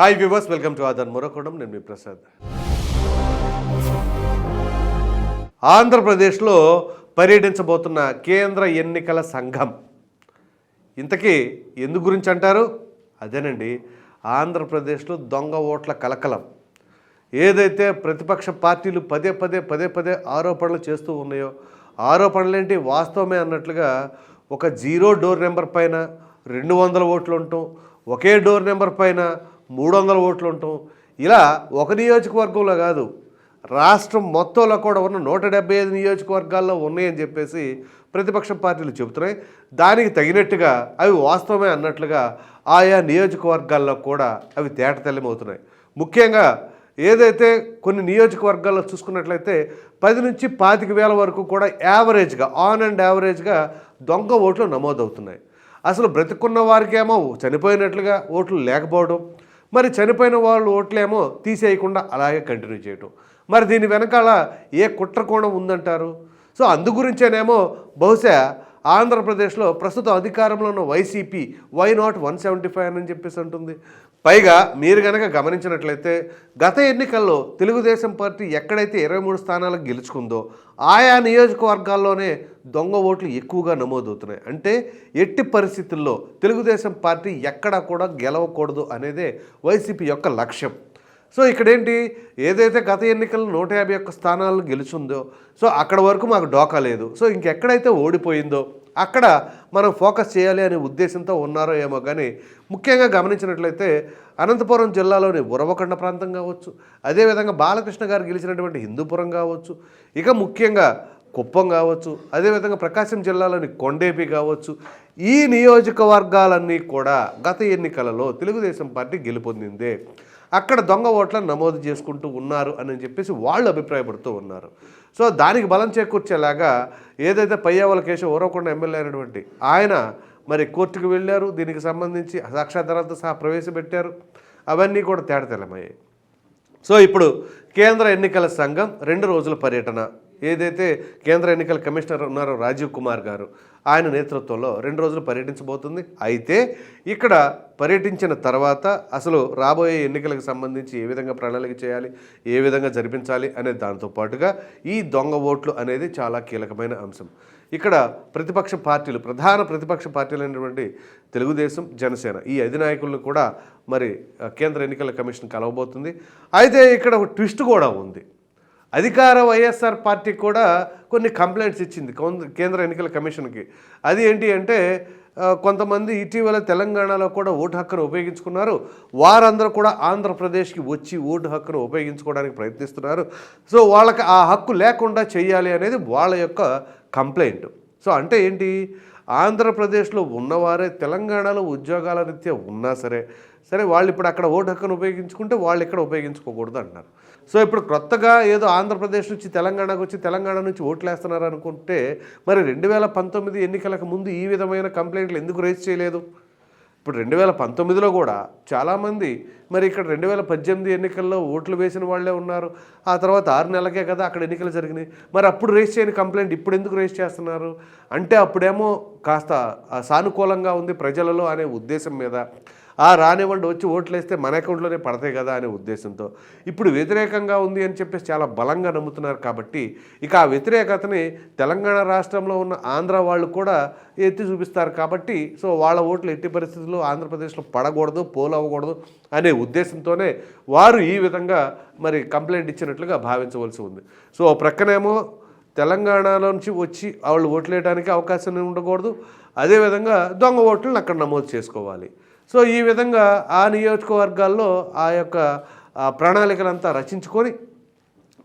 Hi viewers welcome to ఆదర్ మొరకోడం నేను మీ ప్రసాద్ ఆంధ్రప్రదేశ్లో పర్యటించబోతున్న కేంద్ర ఎన్నికల సంఘం. ఇంతకీ ఎందు గురించి అంటారు? అదేనండి. ఆంధ్రప్రదేశ్లో దొంగ ఓట్ల కలకలం. ఏదైతే ప్రతిపక్ష పార్టీలు పదే పదే పదే పదే ఆరోపణలు చేస్తూ ఉన్నాయో ఆరోపణలేంటి? వాస్తవమే అన్నట్లుగా ఒక జీరో డోర్ నెంబర్ పైన రెండు వందల ఓట్లు ఉండటం ఒకే డోర్ నెంబర్ పైన మూడు వందల ఓట్లు ఉండటం ఇలా ఒక నియోజకవర్గంలో కాదు రాష్ట్రం మొత్తంలో కూడా ఉన్న నూట డెబ్బై ఐదు నియోజకవర్గాల్లో ఉన్నాయని చెప్పేసి ప్రతిపక్ష పార్టీలు చెబుతున్నాయి. దానికి తగినట్టుగా అవి వాస్తవమే అన్నట్లుగా ఆయా నియోజకవర్గాల్లో కూడా అవి తేటతెల్లమవుతున్నాయి. ముఖ్యంగా ఏదైతే కొన్ని నియోజకవర్గాల్లో చూసుకున్నట్లయితే పది నుంచి పాతిక వేల వరకు కూడా యావరేజ్గా ఆన్ అండ్ యావరేజ్గా దొంగ ఓట్లు నమోదవుతున్నాయి. అసలు బ్రతికున్న వారికేమో చనిపోయినట్లుగా ఓట్లు లేకపోవడం మరి చనిపోయిన వాళ్ళు ఓట్లేమో తీసేయకుండా అలాగే కంటిన్యూ చేయటం. మరి దీని వెనకాల ఏ కుట్ర కోణం ఉందంటారు? సో అందు గురించేనేమో బహుశా ఆంధ్రప్రదేశ్లో ప్రస్తుతం అధికారంలో ఉన్న YCP why not one seventy five అని చెప్పేసి అంటుంది. పైగా మీరు కనుక గమనించినట్లయితే గత ఎన్నికల్లో తెలుగుదేశం పార్టీ ఎక్కడైతే ఇరవై మూడు స్థానాలకు గెలుచుకుందో ఆయా నియోజకవర్గాల్లోనే దొంగ ఓట్లు ఎక్కువగా నమోదవుతున్నాయి. అంటే ఎట్టి పరిస్థితుల్లో తెలుగుదేశం పార్టీ ఎక్కడా కూడా గెలవకూడదు అనేదే వైసీపీ యొక్క లక్ష్యం. సో ఇక్కడేంటి? ఏదైతే గత ఎన్నికల్లో నూట యాభై ఒక్క స్థానాలు గెలుచుందో సో అక్కడ వరకు మాకు డోకా లేదు. సో ఇంకెక్కడైతే ఓడిపోయిందో అక్కడ మనం ఫోకస్ చేయాలి అనే ఉద్దేశంతో ఉన్నారో ఏమో కానీ ముఖ్యంగా గమనించినట్లయితే అనంతపురం జిల్లాలోని ఉరవకొండ ప్రాంతం కావచ్చు అదేవిధంగా బాలకృష్ణ గారు గెలిచినటువంటి హిందూపురం కావచ్చు ఇక ముఖ్యంగా కుప్పం కావచ్చు అదేవిధంగా ప్రకాశం జిల్లాలోని కొండేపి కావచ్చు ఈ నియోజకవర్గాలన్నీ కూడా గత ఎన్నికలలో తెలుగుదేశం పార్టీ గెలుపొందిందే. అక్కడ దొంగ ఓట్లను నమోదు చేసుకుంటూ ఉన్నారు అని చెప్పేసి వాళ్ళు అభిప్రాయపడుతూ ఉన్నారు. సో దానికి బలం చేకూర్చేలాగా ఏదైతే పయ్యావల కేశవ ఓరవకుండా ఎమ్మెల్యే అయినటువంటి ఆయన మరి కోర్టుకు వెళ్ళారు దీనికి సంబంధించి సాక్ష్యాధారాలతో సహా ప్రవేశపెట్టారు. అవన్నీ కూడా తేడతెలమయ్యాయి సో ఇప్పుడు కేంద్ర ఎన్నికల సంఘం రెండు రోజుల పర్యటన ఏదైతే కేంద్ర ఎన్నికల కమిషనర్ ఉన్నారో రాజీవ్ కుమార్ గారు ఆయన నేతృత్వంలో రెండు రోజులు పర్యటించబోతుంది. అయితే ఇక్కడ పర్యటించిన తర్వాత అసలు రాబోయే ఎన్నికలకు సంబంధించి ఏ విధంగా ప్రణాళిక చేయాలి ఏ విధంగా జరిపించాలి అనే దాంతో పాటుగా ఈ దొంగ ఓట్లు అనేది చాలా కీలకమైన అంశం. ఇక్కడ ప్రతిపక్ష పార్టీలు ప్రధాన ప్రతిపక్ష పార్టీలు అయినటువంటి తెలుగుదేశం జనసేన ఈ అధినాయకులను కూడా మరి కేంద్ర ఎన్నికల కమిషన్ కలవబోతుంది. అయితే ఇక్కడ ఒక ట్విస్ట్ కూడా ఉంది. అధికార వైఎస్ఆర్ పార్టీ కూడా కొన్ని కంప్లైంట్స్ ఇచ్చింది కౌన్- కేంద్ర ఎన్నికల కమిషన్కి. అది ఏంటి అంటే కొంతమంది ఇటీవల తెలంగాణలో కూడా ఓటు హక్కును ఉపయోగించుకున్నారు. వారందరూ కూడా ఆంధ్రప్రదేశ్కి వచ్చి ఓటు హక్కును ఉపయోగించుకోవడానికి ప్రయత్నిస్తున్నారు. సో వాళ్ళకి ఆ హక్కు లేకుండా చేయాలి అనేది వాళ్ళ యొక్క కంప్లైంట్. సో అంటే ఏంటి? ఆంధ్రప్రదేశ్లో ఉన్నవారే తెలంగాణలో ఉద్యోగాల రీత్యా ఉన్నా సరే సరే వాళ్ళు ఇప్పుడు అక్కడ ఓటు హక్కును ఉపయోగించుకుంటే వాళ్ళు ఇక్కడ ఉపయోగించుకోకూడదు అంటున్నారు. సో ఇప్పుడు కొత్తగా ఏదో ఆంధ్రప్రదేశ్ నుంచి తెలంగాణకు వచ్చి తెలంగాణ నుంచి ఓట్లు వేస్తున్నారు అనుకుంటే మరి రెండు వేల పంతొమ్మిది ఎన్నికలకు ముందు ఈ విధమైన కంప్లైంట్లు ఎందుకు రేజ్ చేయలేదు? ఇప్పుడు రెండు వేల పంతొమ్మిదిలో కూడా చాలామంది మరి ఇక్కడ రెండు వేల పద్దెనిమిది ఎన్నికల్లో ఓట్లు వేసిన వాళ్ళే ఉన్నారు. ఆ తర్వాత ఆరు నెలలకే కదా అక్కడ ఎన్నికలు జరిగినాయి. మరి అప్పుడు రేస్ చేయని కంప్లైంట్ ఇప్పుడు ఎందుకు రేస్ చేస్తున్నారు? అంటే అప్పుడేమో కాస్త సానుకూలంగా ఉంది ప్రజలలో అనే ఉద్దేశం మీద. ఆ రానివ్వండి వచ్చి ఓట్లేస్తే మన అకౌంట్లోనే పడతాయి కదా అనే ఉద్దేశంతో. ఇప్పుడు వ్యతిరేకంగా ఉంది అని చెప్పేసి చాలా బలంగా నమ్ముతున్నారు కాబట్టి ఇక ఆ వ్యతిరేకతని తెలంగాణ రాష్ట్రంలో ఉన్న ఆంధ్ర వాళ్ళు కూడా ఎత్తి చూపిస్తారు కాబట్టి సో వాళ్ళ ఓట్లు ఎట్టి పరిస్థితుల్లో ఆంధ్రప్రదేశ్లో పడకూడదు పోల్ అవ్వకూడదు అనే ఉద్దేశంతోనే వారు ఈ విధంగా మరి కంప్లైంట్ ఇచ్చినట్లుగా భావించవలసి ఉంది. సో ప్రక్కనేమో తెలంగాణలో నుంచి వచ్చి వాళ్ళు ఓట్లు వేయడానికి అవకాశం ఉండకూడదు అదేవిధంగా దొంగ ఓట్లను అక్కడ నమోదు చేసుకోవాలి. సో ఈ విధంగా ఆ నియోజకవర్గాల్లో ఆ యొక్క ప్రణాళికలంతా రచించుకొని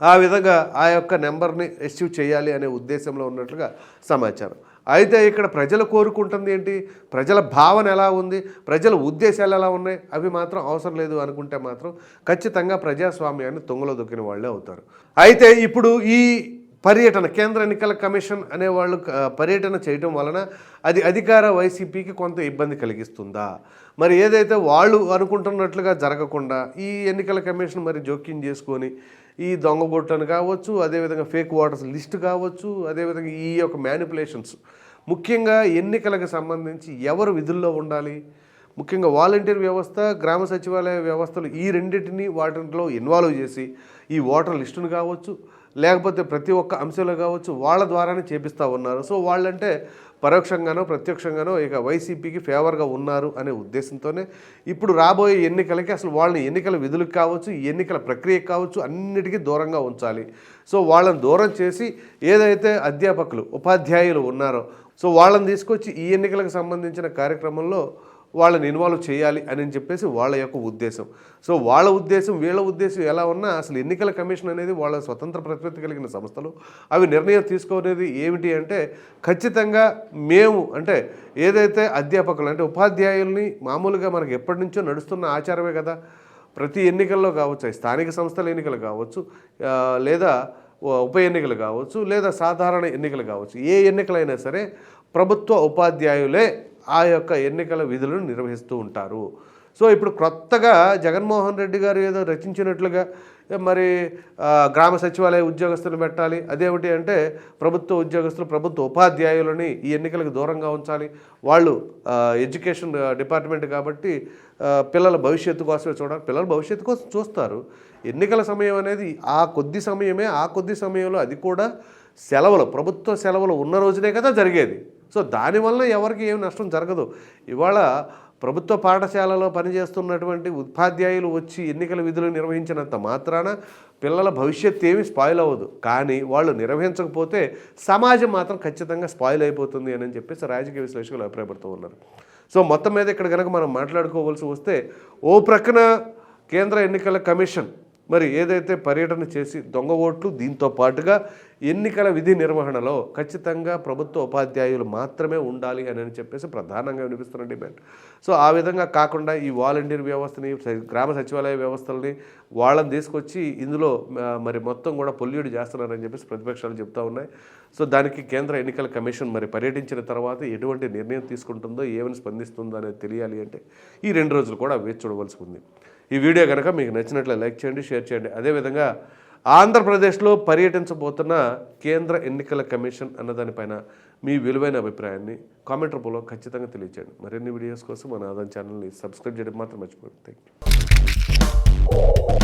ఆ విధంగా ఆ యొక్క నెంబర్ని అచీవ్ చేయాలి అనే ఉద్దేశంలో ఉన్నట్లుగా సమాచారం. అయితే ఇక్కడ ప్రజలు కోరుకుంటుంది ఏంటి? ప్రజల భావన ఎలా ఉంది? ప్రజల ఉద్దేశాలు ఎలా ఉన్నాయి? అవి మాత్రం అవసరం లేదు అనుకుంటే మాత్రం ఖచ్చితంగా ప్రజాస్వామ్యాన్ని తొంగలో దొక్కిన వాళ్ళే అవుతారు. అయితే ఇప్పుడు ఈ పర్యటన కేంద్ర ఎన్నికల కమిషన్ అనే వాళ్ళు పర్యటన చేయటం వలన అది అధికార వైసీపీకి కొంత ఇబ్బంది కలిగిస్తుందా? మరి ఏదైతే వాళ్ళు అనుకుంటున్నట్లుగా జరగకుండా ఈ ఎన్నికల కమిషన్ మరి జోక్యం చేసుకొని ఈ దొంగ బొట్టను కావచ్చు అదేవిధంగా ఫేక్ ఓటర్స్ లిస్ట్ కావచ్చు అదేవిధంగా ఈ యొక్క మ్యానిపులేషన్స్ ముఖ్యంగా ఎన్నికలకు సంబంధించి ఎవరు విధుల్లో ఉండాలి? ముఖ్యంగా వాలంటీర్ వ్యవస్థ గ్రామ సచివాలయ వ్యవస్థలు ఈ రెండింటిని వాటిలో ఇన్వాల్వ్ చేసి ఈ ఓటర్ లిస్టును కావచ్చు లేకపోతే ప్రతి ఒక్క అంశంలో కావచ్చు వాళ్ళ ద్వారానే చేపిస్తూ ఉన్నారు. సో వాళ్ళంటే పరోక్షంగానో ప్రత్యక్షంగానో ఇక వైసీపీకి ఫేవర్గా ఉన్నారు అనే ఉద్దేశంతోనే ఇప్పుడు రాబోయే ఎన్నికలకి అసలు వాళ్ళని ఎన్నికల విధులకు కావచ్చు ఈ ఎన్నికల ప్రక్రియకు కావచ్చు అన్నిటికీ దూరంగా ఉంచాలి. సో వాళ్ళని దూరం చేసి ఏదైతే అధ్యాపకులు ఉపాధ్యాయులు ఉన్నారో సో వాళ్ళని తీసుకొచ్చి ఈ ఎన్నికలకు సంబంధించిన కార్యక్రమంలో వాళ్ళని ఇన్వాల్వ్ చేయాలి అని చెప్పేసి వాళ్ళ యొక్క ఉద్దేశం. సో వాళ్ళ ఉద్దేశం వీళ్ళ ఉద్దేశం ఎలా ఉన్నా అసలు ఎన్నికల కమిషన్ అనేది వాళ్ళ స్వతంత్ర ప్రతిపత్తి కలిగిన సంస్థలు. అవి నిర్ణయం తీసుకోనేది ఏమిటి అంటే ఖచ్చితంగా మేము అంటే ఏదైతే అధ్యాపకులు అంటే ఉపాధ్యాయుల్ని మామూలుగా మనకి ఎప్పటి నుంచో నడుస్తున్న ఆచారమే కదా. ప్రతి ఎన్నికల్లో కావచ్చు స్థానిక సంస్థల ఎన్నికలు కావచ్చు లేదా ఉప ఎన్నికలు కావచ్చు లేదా సాధారణ ఎన్నికలు కావచ్చు ఏ ఎన్నికలైనా సరే ప్రభుత్వ ఉపాధ్యాయులే ఆ యొక్క ఎన్నికల విధులను నిర్వహిస్తూ ఉంటారు. సో ఇప్పుడు కొత్తగా జగన్మోహన్ రెడ్డి గారు ఏదో రచించినట్లుగా మరి గ్రామ సచివాలయ ఉద్యోగస్తులు పెట్టాలి. అదేమిటి అంటే ప్రభుత్వ ఉద్యోగస్తులు ప్రభుత్వ ఉపాధ్యాయులని ఈ ఎన్నికలకు దూరంగా ఉంచాలి. వాళ్ళు ఎడ్యుకేషన్ డిపార్ట్మెంట్ కాబట్టి పిల్లల భవిష్యత్తు కోసమే చూడాలి. పిల్లల భవిష్యత్తు కోసం చూస్తారు. ఎన్నికల సమయం అనేది ఆ కొద్ది సమయమే ఆ కొద్ది సమయంలో అది కూడా సెలవులు ప్రభుత్వ సెలవులు ఉన్న రోజునే కదా జరిగేది. సో దానివల్ల ఎవరికి ఏమి నష్టం జరగదు. ఇవాళ ప్రభుత్వ పాఠశాలలో పనిచేస్తున్నటువంటి ఉపాధ్యాయులు వచ్చి ఎన్నికల విధులు నిర్వహించినంత మాత్రాన పిల్లల భవిష్యత్తు ఏమీ స్పాయిల్ అవ్వదు. కానీ వాళ్ళు నిర్వహించకపోతే సమాజం మాత్రం ఖచ్చితంగా స్పాయిల్ అయిపోతుంది అని చెప్పేసి రాజకీయ విశ్లేషకులు అభిప్రాయపడుతూ ఉన్నారు. సో మొత్తం మీద ఇక్కడ కనుక మనం మాట్లాడుకోవాల్సి వస్తే ఓ ప్రక్కన కేంద్ర ఎన్నికల కమిషన్ మరి ఏదైతే పర్యటన చేసి దొంగ ఓట్లు దీంతో పాటుగా ఎన్నికల విధి నిర్వహణలో ఖచ్చితంగా ప్రభుత్వ ఉపాధ్యాయులు మాత్రమే ఉండాలి అని అని చెప్పేసి ప్రధానంగా వినిపిస్తున్న డిమాండ్. సో ఆ విధంగా కాకుండా ఈ వాలంటీర్ వ్యవస్థని గ్రామ సచివాలయ వ్యవస్థల్ని వాళ్ళని తీసుకొచ్చి ఇందులో మరి మొత్తం కూడా పొల్యూడ్ చేస్తున్నారని చెప్పేసి ప్రతిపక్షాలు చెప్తా ఉన్నాయి. సో దానికి కేంద్ర ఎన్నికల కమిషన్ మరి పర్యటించిన తర్వాత ఎటువంటి నిర్ణయం తీసుకుంటుందో ఏమని స్పందిస్తుందో అనేది తెలియాలి అంటే ఈ రెండు రోజులు కూడా వేచి చూడవలసి ఉంది. ఈ వీడియో కనుక మీకు నచ్చినట్లు లైక్ చేయండి షేర్ చేయండి. అదేవిధంగా ఆంధ్రప్రదేశ్లో పర్యటించబోతున్న కేంద్ర ఎన్నికల కమిషన్ అన్నదానిపైన మీ విలువైన అభిప్రాయాన్ని కామెంట్ రూపంలో ఖచ్చితంగా తెలియజేయండి మరిన్ని వీడియోస్ కోసం మన ఆదాన్ ఛానల్ని సబ్స్క్రైబ్ చేయడం మాత్రం మర్చిపోండి థ్యాంక్ యూ